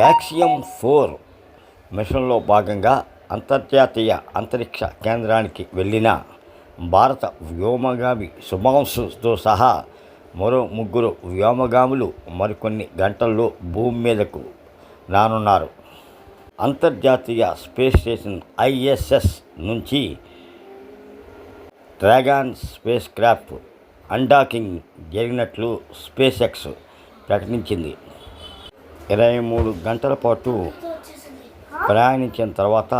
Axiom four మిషన్లో భాగంగా అంతర్జాతీయ అంతరిక్ష కేంద్రానికి వెళ్ళిన భారత వ్యోమగామి శుభాంశుతో సహా మరో ముగ్గురు వ్యోమగాములు మరికొన్ని గంటల్లో భూమి మీదకు రానున్నారు. అంతర్జాతీయ స్పేస్ స్టేషన్ ఐఎస్ఎస్ నుంచి డ్రాగన్ స్పేస్ క్రాఫ్ట్ అన్డాకింగ్ జరిగినట్లు స్పేస్ ఎక్స్ ప్రకటించింది. ఇరవై మూడు గంటల పాటు ప్రయాణించిన తర్వాత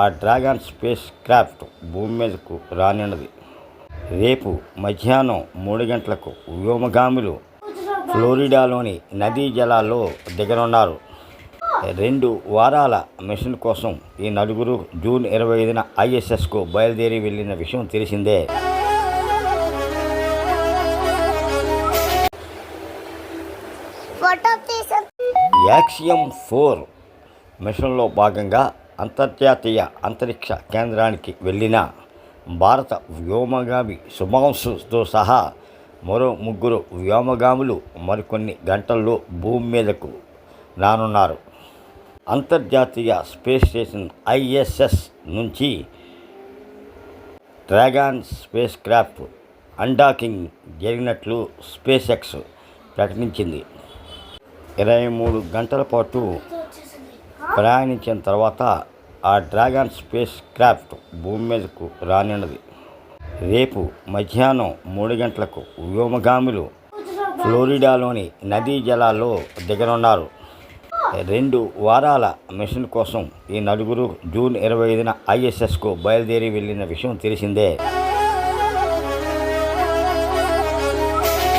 ఆ డ్రాగన్ స్పేస్ క్రాఫ్ట్ భూమి మీదకు రానున్నది. రేపు మధ్యాహ్నం మూడు గంటలకు వ్యోమగాములు ఫ్లోరిడాలోని నదీ జలాల్లో దిగనున్నారు. రెండు వారాల మిషన్ కోసం ఈ నలుగురు జూన్ ఇరవై ఐదున ఐఎస్ఎస్కు బయలుదేరి వెళ్ళిన విషయం తెలిసిందే. ఫోటో యాక్సియం ఫోర్ మిషన్లో భాగంగా అంతర్జాతీయ అంతరిక్ష కేంద్రానికి వెళ్ళిన భారత వ్యోమగామి శుభాంశుతో సహా మరో ముగ్గురు వ్యోమగాములు మరికొన్ని గంటల్లో భూమి మీదకు రానున్నారు. అంతర్జాతీయ స్పేస్ స్టేషన్ ఐఎస్ఎస్ నుంచి డ్రాగన్ స్పేస్ క్రాఫ్ట్ అన్డాకింగ్ జరిగినట్లు స్పేస్ ఎక్స్ ప్రకటించింది. ఇరవై మూడు గంటల పాటు ప్రయాణించిన తర్వాత ఆ డ్రాగన్ స్పేస్ క్రాఫ్ట్ భూమి మీదకు రానున్నది. రేపు మధ్యాహ్నం మూడు గంటలకు వ్యోమగాములు ఫ్లోరిడాలోని నదీ జలాల్లో దిగనున్నారు. రెండు వారాల మిషన్ కోసం ఈ నలుగురు జూన్ ఇరవై ఐదున ఐఎస్ఎస్కు బయలుదేరి వెళ్ళిన విషయం తెలిసిందే.